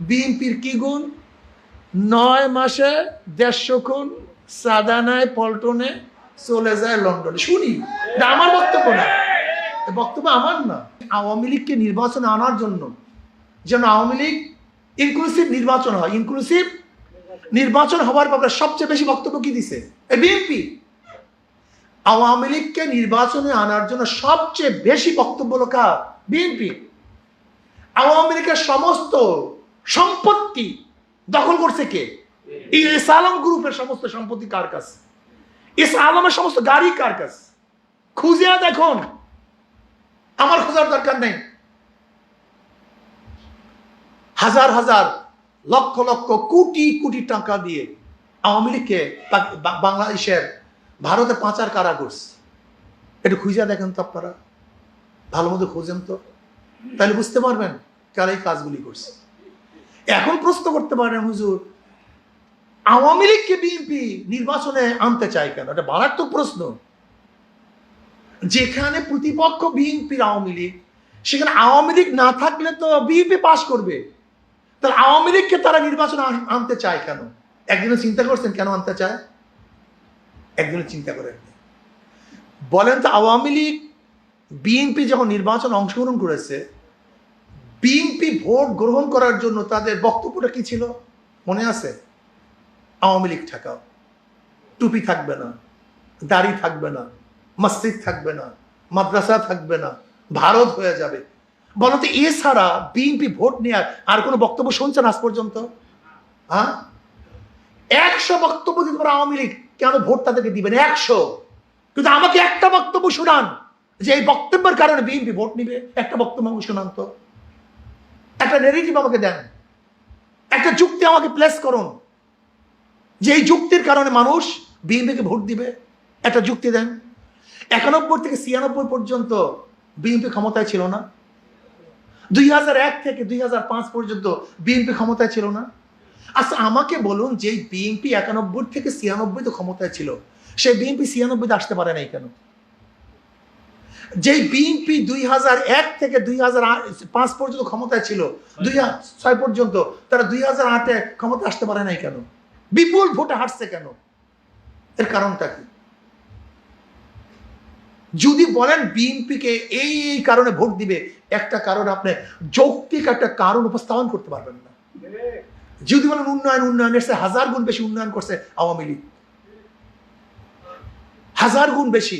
বিএনপির কি গুণ? নয় মাসে দেড়শো খুন সাদানায় পল্টনে চলে যায় লন্ডনে। শুনি আমার বক্তব্য না। বক্তব্য আমার না। আওয়ামী লীগকে নির্বাচনে আনার জন্য যেন আওয়ামী লীগ ইনক্লুসিভ নির্বাচন হয়। ইনক্লুসিভ নির্বাচন হওয়ার ব্যাপারে সবচেয়ে বেশি বক্তব্য কি দিছে? বিএনপি। আওয়ামী লীগকে নির্বাচনে আনার জন্য সবচেয়ে বেশি বক্তব্য হলো কার? বিএনপি। আওয়ামী লীগের সমস্ত সম্পত্তি দখল করছে কে? এই এস আলম গ্রুপের সমস্ত সম্পত্তি কার কাছে? এস আলমের সমস্ত গাড়ি কার কাছে? খুঁজে দেখুন। আমার খোঁজার দরকার নেই। হাজার হাজার, লক্ষ লক্ষ, কোটি কোটি টাকা দিয়ে আওয়ামী লীগকে বাংলাদেশের ভারতে পাঁচার কারা করছে একটু খুঁজে দেখেন তো আপনারা। ভালো মতো খোঁজেন তো। তাহলে বুঝতে পারবেন কারা এই কাজগুলি করছে। এখন প্রশ্ন করতে পারেন, হুজুর, আওয়ামী লীগকে বিএনপি নির্বাচনে আনতে চায় কেন? এটা মারাত্মক প্রশ্ন। যেখানে প্রতিপক্ষ বিএনপির আওয়ামী লীগ, সেখানে আওয়ামী লীগ না থাকলে তো বিএনপি পাশ করবে। তাহলে আওয়ামী লীগকে তারা নির্বাচনে আনতে চায় কেন? একদিনে চিন্তা করছেন, কেন আনতে চায়? একদিনে চিন্তা করেন বলেন তো, আওয়ামী লীগ বিএনপি যখন নির্বাচন অংশগ্রহণ করেছে বিএনপি ভোট গ্রহণ করার জন্য তাদের বক্তব্যটা কি ছিল? মনে আছে? আওয়ামী লীগ ঠেকাও। টুপি থাকবে না, দাড়ি থাকবে না, মসজিদ থাকবে না, মাদ্রাসা থাকবে না, ভারত হয়ে যাবে। বলো তো, এছাড়া বিএনপি ভোট নেওয়ার আর কোনো বক্তব্য শুনছেন আজ পর্যন্ত? হ্যাঁ? একশো বক্তব্য দিতে পারে আওয়ামী লীগ, কেন ভোট তাদেরকে দিবেন একশো। কিন্তু আমাকে একটা বক্তব্য শোনান যে এই বক্তব্যের কারণে বিএনপি ভোট নিবে। একটা বক্তব্য আমাকে শোনান তো। একটা নেগেটিভ আমাকে দেন। একটা যুক্তি আমাকে প্লেস করুন। যে এই যুক্তির কারণে মানুষ বিএনপিকে ভোট দিবে, একটা যুক্তি দেন। একানব্বই থেকে ছিয়ানব্বই পর্যন্ত বিএনপি ক্ষমতায় ছিল না। দুই হাজার এক থেকে দুই হাজার পাঁচ পর্যন্ত বিএনপি ক্ষমতায় ছিল না। আচ্ছা আমাকে বলুন যে বিএনপি একানব্বই থেকে ছিয়ানব্বই তো ক্ষমতায় ছিল, সেই বিএনপি ছিয়ানব্বইতে আসতে পারে নাই কেন? যেই বিএনপি দুই হাজার এক থেকে দুই হাজার পাঁচ পর্যন্ত ক্ষমতায় ছিল, দুই ছয় পর্যন্ত, তারা দুই হাজার আটে ক্ষমতা আসতে পারে নাই কেন? বিপুল ভোটে হারছে কেন? এর কারণটা কি? যদি বলেন বিএনপিকে এই এই কারণে ভোট দিবে, একটা কারণ আপনি যৌক্তিক একটা কারণ উপস্থাপন করতে পারবেন না। যদি বলেন উন্নয়ন উন্নয়ন এসে হাজার গুণ বেশি উন্নয়ন করছে আওয়ামী লীগ। হাজার গুণ বেশি।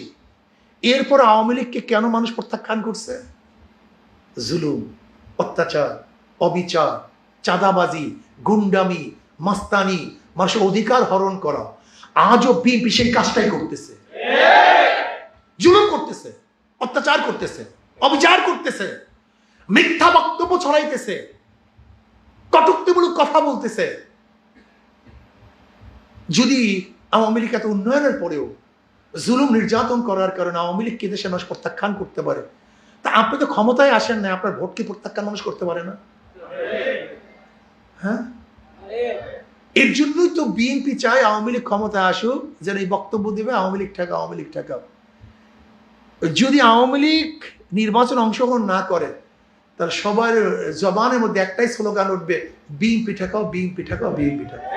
এরপর আওয়ামী লীগকে কেন মানুষ প্রত্যাখ্যান করছে? জুলুম, অত্যাচার, অবিচার, চাঁদাবাজি, গুন্ডামি, মাস্তানি, মানুষের অধিকার হরণ করা, আজও বিএনপি সেই কাজটাই করতেছে। জুলুম করতেছে, অত্যাচার করতেছে, অবিচার করতেছে, মিথ্যা বক্তব্য ছড়াইতেছে, কটুক্তিমূলক কথা বলতেছে। যদি আওয়ামী লীগ এত উন্নয়নের পরেও জুলুম নির্যাতন করার কারণে আওয়ামী লীগকে দেশে মানুষ প্রত্যাখ্যান করতে পারে? তা আপনি তো ক্ষমতায় আসেন না আপনার ভোটকে প্রত্যাখ্যান মানুষ করতে পারে না? হ্যাঁ? এর জন্যই তো বিএনপি চায় আওয়ামী লীগ ক্ষমতায় আসুক, যেন এই বক্তব্য দেবে, আওয়ামী লীগ ঠেকা আওয়ামী লীগ ঠেকাও। যদি আওয়ামী লীগ নির্বাচন অংশগ্রহণ না করে, তাহলে সবার জবানের মধ্যে একটাই স্লোগান উঠবে, বিএনপি ঠেকাও বিএনপি ঠেকাও বিএনপি ঠেকাও।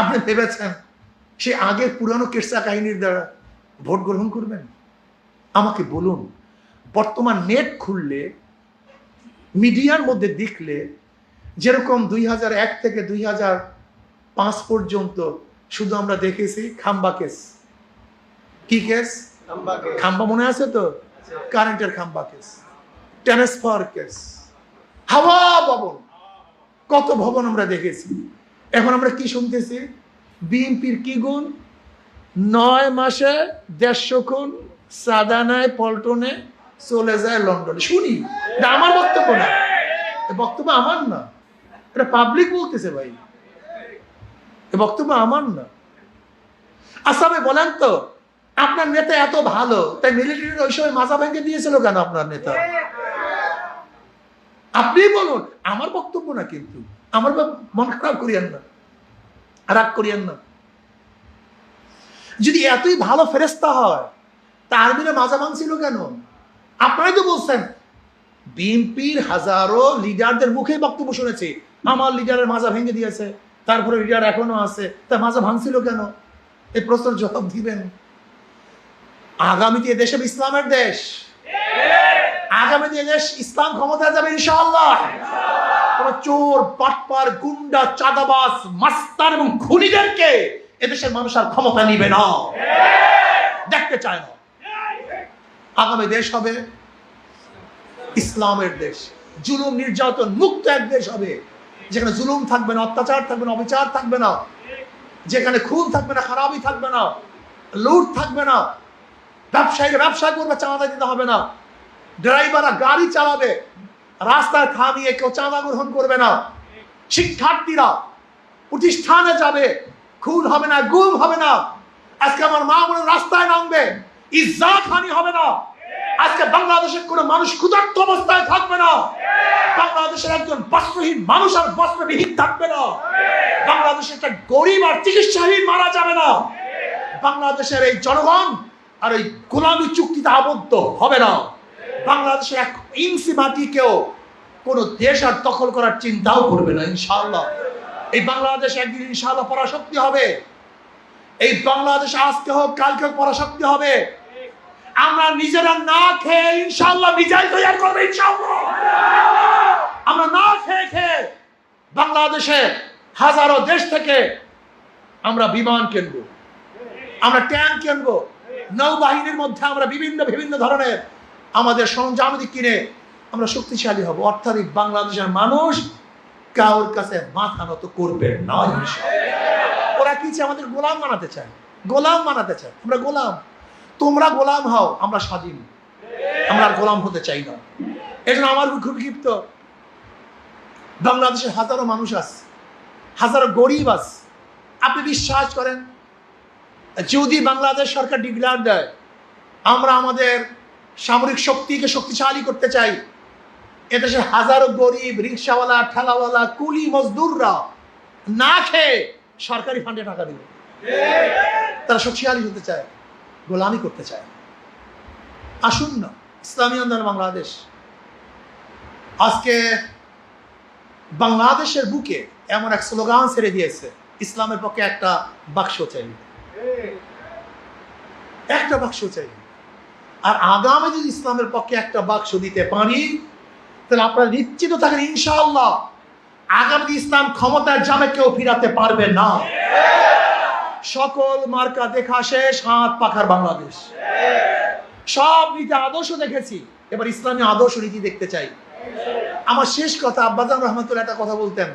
আপনি ভেবেছেন সে আগের পুরানো কেরসা কাহিনীর দ্বারা ভোট গ্রহণ করবেন? আমাকে বলুন বর্তমান নেট খুললে মিডিয়ার মধ্যে দেখলে যেরকম দুই হাজার এক থেকে দুই হাজার পাঁচ পর্যন্ত শুধু আমরা দেখেছি খাম্বা কেস। কি কেস? খাম্বা মনে আছে তো? কারেন্টের খাম্বা কেস। Transfer case. হাওয়া ভবন। কত ভবন আমরা দেখেছি। এখন আমরা কি শুনতেছি? বিএনপির কি গুণ? নয় মাসে দেড়শো খুন সাদানায় পল্টনে চলে যায় লন্ডনে। শুনি আমার বক্তব্য না। বক্তব্য আমার না। এটা পাবলিক বলতেছে ভাই। এ বক্তব্য আমার না। আচ্ছা ভাই, বলেন তো, আপনার নেতা এত ভালো, তাই মিলিটারির ওই সময় মাজা ভেঙে দিয়েছিল কেন আপনার নেতা? আপনি বলুন, আমার বক্তব্য না কিন্তু। আমার মন খারাপ করিয়েন না, রাগ করিয়েন না। যদি এতই ভালো ফেরেস্তা হয়, তা আর্মিরা মাজা ভাঙছিল কেন? আপনারাই তো বলছেন, বিএনপির হাজারো লিডারদের মুখে বক্তব্য শুনেছি, আমার লিডারের মাজা ভেঙে দিয়েছে, তারপরে লিডার এখনও আছে, তা মাজা ভাঙছিল কেন? এই প্রশ্নের জবাব দিবেন। আগামীতে দেশে ইসলামের দেশ। আগামীতে দেশ ইসলাম ক্ষমতা যাবে ইনশাআল্লাহ। পাটপার গুন্ডা এবং খুনিদেরকে এদেশের মানুষ আর ক্ষমতা নিবে না। দেখতে চায় না। আগামী দেশ হবে ইসলামের দেশ। জুলুম, নির্যাতন মুক্ত এক দেশ হবে। যেখানে জুলুম থাকবে না, অত্যাচার থাকবে না, অবিচার থাকবে না। যেখানে খুন থাকবে না, খারাপই থাকবে না, লুট থাকবে না, ব্যবসায়ীরা ব্যবসা করবে চাঁদা দিতে হবে না। ড্রাইভাররা গাড়ি চালাবে রাস্তায় থামিয়ে কেউ চাঁদা গ্রহণ করবে না। শিক্ষার্থীরা প্রতিষ্ঠানে যাবে, খুন হবে না, গুম হবে না। আজকে আমার মা বোনের রাস্তায় নামবে, ইজ্জাত হানি হবে না। আজকে বাংলাদেশের কোনো মানুষ ক্ষুধার্ত অবস্থায় থাকবে না। বাংলাদেশের একজন বস্ত্রহীন মানুষ আর বস্ত্রবিহীন থাকবে না। বাংলাদেশের একটা গরিব আর চিকিৎসাহীন মারা যাবে না। বাংলাদেশের এই জনগণ আর এই গোলামী চুক্তিতে আবদ্ধ হবে না। বাংলাদেশের এক ইঞ্চি মাটিকেও কোনো দেশ আর দখল করার চিন্তাও করবে না, ইনশাআল্লাহ। এই বাংলাদেশ একদিন ইনশাআল্লাহ পরাশক্তি হবে। এই বাংলাদেশ আজকে হোক, কালকে হোক পরাশক্তি হবে। আমরা নিজেরা না খেয়ে ইনশাআল্লাহ বিজয় তৈরি করবে, ইনশাআল্লাহ। আমরা না খেয়ে খেয়ে বাংলাদেশে হাজারো দেশ থেকে আমরা বিমান কিনবো। আমরা ট্যাঙ্ক কিনবো। নৌবাহিনীর মধ্যে আমরা বিভিন্ন বিভিন্ন ধরনের আমাদের সরঞ্জামাদি কিনে আমরা শক্তিশালী হব। অর্থাৎ বাংলাদেশের মানুষ কাউর কাছে মাথা নত করবে না। ওরা কি চায়? আমাদের গোলাম বানাতে চায়। গোলাম বানাতে চায়। আমরা গোলাম। তোমরা গোলাম হও, আমরা স্বাধীন। আমরা গোলাম হতে চাই না। এই জন্য আমার খুব ক্ষিপ্ত। বাংলাদেশের হাজারো মানুষ আছে হাজারো গরিব আছে আপনি বিশ্বাস করেন? যদি বাংলাদেশ সরকার ডিক্লার দেয়, আমরা আমাদের সামরিক শক্তিকে শক্তিশালী করতে চাই। এদেশের হাজারো গরিব, রিক্সাওয়ালা, ঠেলাওয়ালা, কুলি মজদুররা না খেয়ে সরকারি ফান্ডে টাকা দিবে। তারা শক্তিশালী হতে চায়, গোলামি করতে চায়। আসুন না, ইসলামী আন্দোলন বাংলাদেশ। আজকে বাংলাদেশের বুকে এমন এক স্লোগান ছেড়ে দিয়েছে, ইসলামের পক্ষে একটা বাক্স চাই একটা বাক্স চাই আর আগামী যদি ইসলামের পক্ষে একটা বাক্স দিতে পারি, তাহলে আপনারা নিশ্চিত থাকেন ইনশাআল্লাহ, আগামী ইসলাম ক্ষমতায় জামে কেউ ফিরাতে পারবে না। সকল মার্কা দেখা শেষ, হাত পাখার বাংলাদেশ। সব নীতি আদর্শ দেখেছি, এবার ইসলামী আদর্শ নীতি দেখতে চাই। আমার শেষ কথা আব্বাজান রহমতুল্লাহ একটা কথা বলতেন,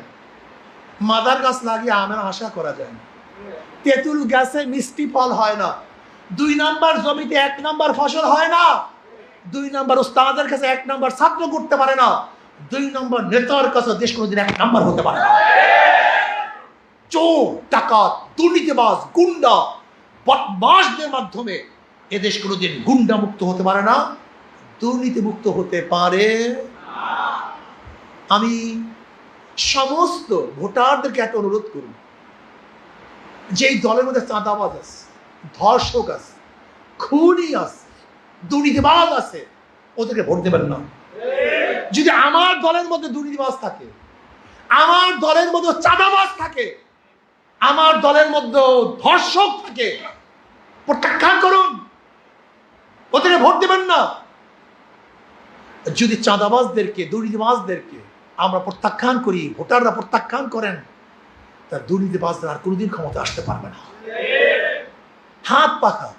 মাদার গাছ লাগিয়ে আমের আশা করা যায় না। তেঁতুল গাছে মিষ্টি ফল হয় না। দুই নাম্বার জমিতে এক নাম্বার ফসল হয় না। দুই নাম্বার ওস্তাদের কাছে এক নাম্বার ছাত্র করতে পারে না। দুই নম্বর নেতার কাছে দেশ কোনোদিন এক নাম্বার হতে পারে না। চোর, ডাকাত, দুর্নীতিবাজ, গুন্ডা বদমাসদের মাধ্যমে এদেশ কোনোদিন গুন্ডা মুক্ত হতে পারে না। দুর্নীতি মুক্ত হতে পারে আমি সমস্ত ভোটারদেরকে একটা অনুরোধ করব যেই দলের মধ্যে চাঁদাবাজ আছে ধর্ষক আছে, খুনি আছে, দুর্নীতিবাজ আছে, ওদেরকে ভোট দেবেন না। যদি আমার দলের মধ্যে দুর্নীতিবাজ থাকে, আমার দলের মধ্যে চাঁদাবাজ থাকে, আমার দলের মধ্যে ধর্ষক থাকে, প্রত্যাখ্যান করুন, ওদেরকে ভোট দেবেন না। যদি চাঁদাবাজদেরকে, দুর্নীতিবাজদেরকে আমরা প্রত্যাখ্যান করি, ভোটাররা প্রত্যাখ্যান করেন তার দুর্নীতিবাজরা আর কোনোদিন ক্ষমতা আসতে পারবে না। হাত পাখা